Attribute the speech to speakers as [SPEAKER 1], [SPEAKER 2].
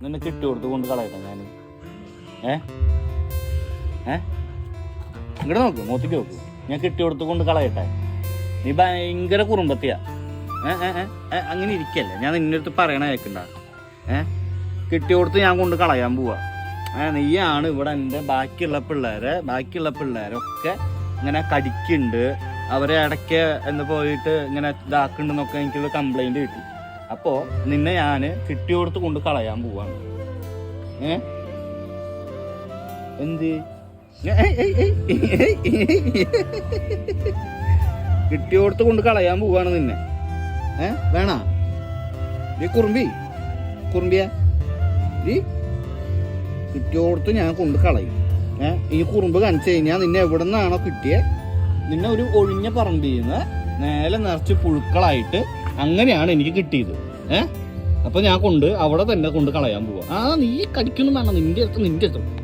[SPEAKER 1] നിന്നെ കിട്ടി കൊടുത്ത് കൊണ്ട് കളയട്ടെ ഞാൻ ഏ? ഏ? ഇങ്ങോട്ട് നോക്ക് മൂത്തിക്ക് നോക്ക്. ഞാൻ കിട്ടി കൊടുത്ത് കൊണ്ട് കളയട്ടെ. നീ ഭയങ്കര കുറുമ്പത്തിയാ. ഏ അങ്ങനെ ഇരിക്കല്ലേ? ഞാൻ നിന്റെ അടുത്ത് പറയണ കേൾക്കണ്ട ഏ? കിട്ടി കൊടുത്ത് ഞാൻ കൊണ്ട് കളയാൻ പോവാ. ഏ നീയാണ് ഇവിടെ എന്റെ ബാക്കിയുള്ള പിള്ളേരെ ബാക്കിയുള്ള പിള്ളേരൊക്കെ ഇങ്ങനെ കടിക്കുന്നുണ്ട് അവരെ ഇടയ്ക്ക് എന്ന് പോയിട്ട് ഇങ്ങനെ ഇതാക്കുന്നുണ്ടെന്നൊക്കെ എനിക്കുള്ള കംപ്ലൈന്റ് കിട്ടി. അപ്പോൾ നിന്നെ ഞാൻ കിട്ടി കൊടുത്ത് കൊണ്ട് കളയാൻ പോവാണ്. ഏ? എന്ത്. കിട്ടിയോടത്ത് കൊണ്ട് കളയാൻ പോവാണ് നിന്നെ. ഏ വേണ? നീ കുറുമ്പി. കുറുമ്പിയ. നീ കിട്ടിയോടത്ത് ഞാൻ കൊണ്ട് കളയും. ഏ ഈ കുറുമ്പ് കാണിച്ചു കഴിഞ്ഞാൽ നിന്നെ എവിടെ നിന്നാണോ കിട്ടിയേ? നിന്നെ ഒരു ഒഴിഞ്ഞ പറമ്പിൽ നിന്ന് നേരെ നിറച്ച് പുഴുക്കളായിട്ട് അങ്ങനെയാണ് എനിക്ക് കിട്ടിയത്. ഏഹ് അപ്പൊ ഞാൻ കൊണ്ട് അവിടെ തന്നെ കൊണ്ട് കളയാൻ പോവാ. ആ നീ കടിക്കണം വേണം നിന്റെ അടുത്ത് നിന്റെ അടുത്ത്